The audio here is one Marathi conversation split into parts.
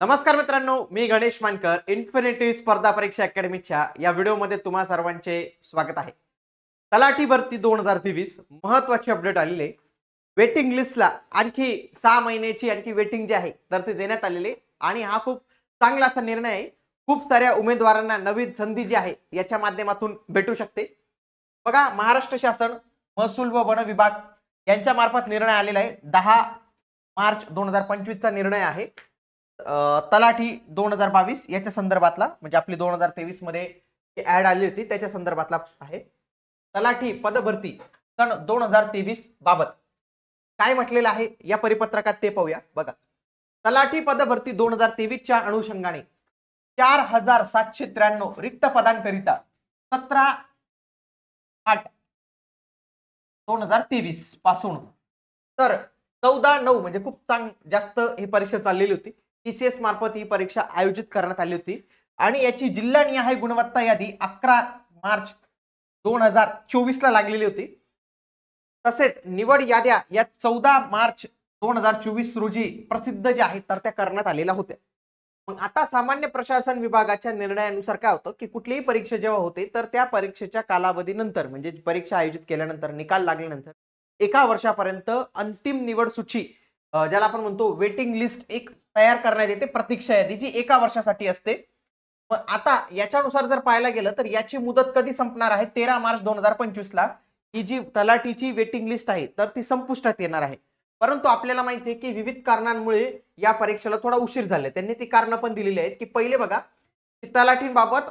नमस्कार मित्रांनो मी गणेश मानकर इन्फिनिटी स्पर्धा परीक्षा अकॅडमीच्या या व्हिडिओमध्ये तुम्हा सर्वांचे स्वागत आहे. तलाठी भरती दोन हजार तेवीस महत्वाची अपडेट आलेले वेटिंग लिस्टला आणखी सहा महिन्याची आणखी वेटिंग जी आहे तर ते देण्यात आलेले आणि हा खूप चांगला असा निर्णय आहे. खूप साऱ्या उमेदवारांना नवीन संधी जी आहे याच्या माध्यमातून भेटू शकते. बघा महाराष्ट्र शासन महसूल व वन विभाग यांच्या मार्फत निर्णय आलेला आहे. दहा मार्च दोन हजार पंचवीसचा निर्णय आहे. तलाठी दोन हजार बावीस याच्या संदर्भातला म्हणजे आपली दोन हजार तेवीसमध्ये ऍड आली होती त्याच्या संदर्भातला आहे. तलाठी पदभरती सन दोन हजार तेवीस बाबत काय म्हटलेलं आहे या परिपत्रकात ते पाहूया. बघा तलाठी पदभरती दोन हजार तेवीसच्या अनुषंगाने चार हजार सातशे त्र्याण्णव रिक्त पदांकरिता सतरा आठ दोन हजार तेवीसपासून तर चौदा नऊ म्हणजे खूप चांग जास्त ही परीक्षा चाललेली होती. टीसीएस मार्फत ही परीक्षा आयोजित करण्यात आली होती. आणि याची जिल्हानिहाय गुणवत्ता यादी अकरा मार्च दोन हजार चोवीस ला लागलेली होती. तसेच निवड याद्या या चौदा मार्च दोन हजार चोवीस रोजी प्रसिद्ध ज्या आहेत तर त्या करण्यात आलेल्या होत्या. मग आता सामान्य प्रशासन विभागाच्या निर्णयानुसार काय होतं की कुठलीही परीक्षा जेव्हा होते तर त्या परीक्षेच्या कालावधीनंतर म्हणजे परीक्षा आयोजित केल्यानंतर निकाल लागल्यानंतर एका वर्षापर्यंत अंतिम निवड सूची ज्याला आपण म्हणतो वेटिंग लिस्ट एक तयार करण्यात येते प्रतीक्षा यादी जी एका वर्षासाठी असते. मग आता याच्यानुसार जर पाहायला गेलं तर याची मुदत कधी संपणार आहे? तेरा मार्च दोन हजार पंचवीसला ही जी तलाठीची वेटिंग लिस्ट आहे तर ती संपुष्टात येणार आहे. परंतु आपल्याला माहिती आहे की विविध कारणांमुळे या परीक्षेला थोडा उशीर झाले त्यांनी ती कारणं पण दिलेली आहेत की पहिले बघा की तलाठींबाबत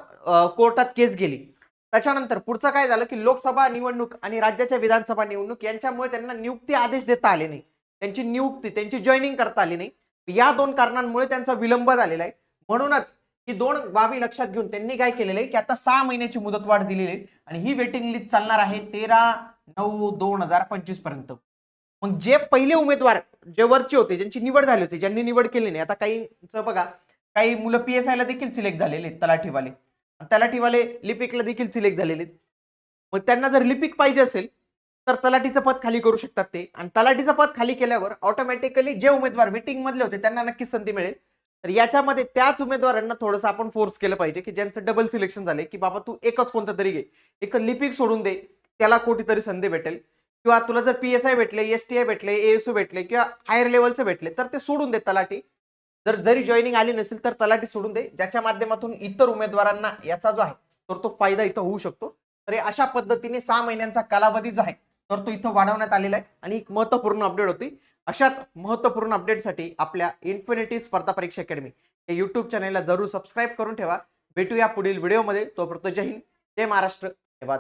कोर्टात केस गेली. त्याच्यानंतर पुढचं काय झालं की लोकसभा निवडणूक आणि राज्याच्या विधानसभा निवडणूक यांच्यामुळे त्यांना नियुक्ती आदेश देता आले नाही. त्यांची नियुक्ती त्यांची जॉईनिंग करता आली नाही. या दोन कारणांमुळे त्यांचा विलंब झालेला आहे. म्हणूनच ही दोन बाबी लक्षात घेऊन त्यांनी काय केलेलं आहे की आता सहा महिन्याची मुदतवाढ दिलेली आहे आणि ही वेटिंग लिस्ट चालणार आहे तेरा नऊ दोन हजार पंचवीसपर्यंत. मग जे पहिले उमेदवार जे वरचे होते ज्यांची निवड झाली होती ज्यांनी निवड केली नाही आता काही बघा काही मुलं पी एस ला देखील सिलेक्ट झालेले आहेत तलाठीवाले. तलाठीवाले लिपिकला देखील सिलेक्ट झालेले आहेत. मग त्यांना जर लिपिक पाहिजे असेल तर तलाठीचं पद खाली करू शकतात ते. आणि तलाठीचं पद खाली केल्यावर ऑटोमॅटिकली जे उमेदवार वेटिंग मधले होते त्यांना नक्कीच संधी मिळेल. तर याच्यामध्ये त्याच उमेदवारांना थोडंसं आपण फोर्स केलं पाहिजे की ज्यांचं डबल सिलेक्शन झालंय की बाबा तू एकच कोणतं तरी घे. एक तर लिपिक सोडून दे त्याला कोटी तरी संधी भेटेल. किंवा तुला जर पी एस आय भेटले एस टी आय भेटले एएसयू भेटले किंवा हायर लेवलचे भेटले तर ते सोडून दे तलाठी. जर जरी जॉईनिंग आली नसेल तर तलाठी सोडून दे ज्याच्या माध्यमातून इतर उमेदवारांना याचा जो आहे तर तो फायदा इथं होऊ शकतो. तर अशा पद्धतीने सहा महिन्यांचा कालावधी जो आहे तर तो इथं वाढवण्यात आलेला आहे. आणि एक महत्त्वपूर्ण अपडेट होती. अशाच महत्त्वपूर्ण अपडेटसाठी आपल्या इन्फिनिटी स्पर्धा परीक्षा अकॅडमी या यूट्यूब चॅनेलला जरूर सबस्क्राईब करून ठेवा. भेटूया पुढील व्हिडिओमध्ये तोपर्यंत जय हिंद जय महाराष्ट्र धन्यवाद